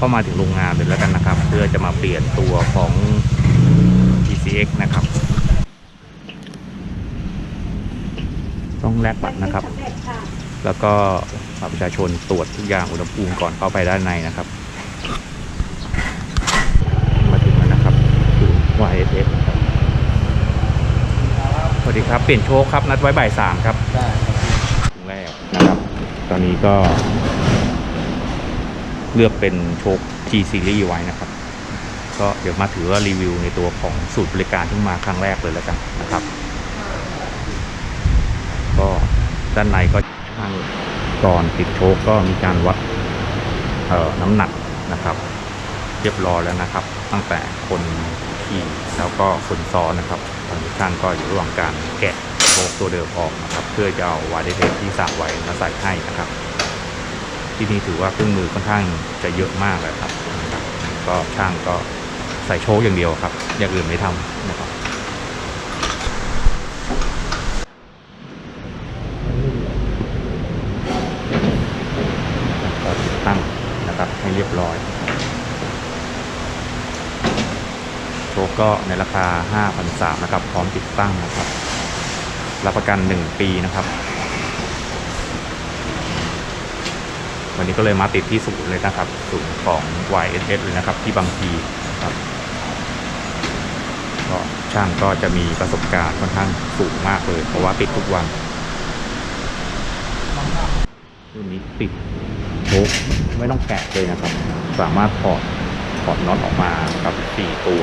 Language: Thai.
ก็มาถึงโรงงานเลยแล้วกันนะครับ เพื่อจะมาเปลี่ยนตัวของ TCX นะครับ ต้องแลกบัตรนะครับ แล้วก็บัตรประชาชนตรวจทุกอย่างอุณหภูมิก่อนเข้าไปด้านในนะครับ มาถึงแล้วนะครับถึง YSS นะครับสวัสดีครับ เปลี่ยนโชคครับ นัดไว้บ่ายสามครับได้ครับครั้งแรกนะครับ ตอนนี้ก็ เลือกเป็นโชค G Series ไว้นะครับ ก็เดี๋ยวมาถือว่ารีวิวในตัวของสูตรบริการที่มาครั้งแรกเลยแล้วกันนะครับ ก็ด้านในก็ช่างก่อนติดโชคก็มีการวัดน้ำหนักนะครับ เรียบร้อยแล้วนะครับ ตั้งแต่คนขี่แล้วก็คนซ้อนนะครับตอนนี้ช่างก็อยู่ระหว่างการแกะโชคตัวเดิมออกนะครับ เพื่อจะเอาวาเดเทสที่สั่งไว้มาใส่ให้นะครับ ที่นี่ถือว่าเครื่องมือค่อนข้างจะเยอะมากเลยครับนะครับ ก็ช่างก็ใส่โชคอย่างเดียวครับ อย่างอื่นไม่ทำนะครับก็ติดตั้งนะครับให้เรียบร้อย โชคก็ในราคา 5,300นะครับ พร้อมติดตั้งนะครับ รับประกัน 1 ปีนะครับ วันนี้ก็เลยมาติดที่ศูนย์เลยนะครับศูนย์ของ YSS เลยนะครับ ที่บางพีครับก็ช่างก็จะมีประสบการณ์ค่อนข้างสูงมากเลย เพราะว่าติดทุกวันรุ่นนี้ติดโชคไม่ต้องแกะเลยนะครับ สามารถถอดถอดน็อตออกมากับ 4 ตัว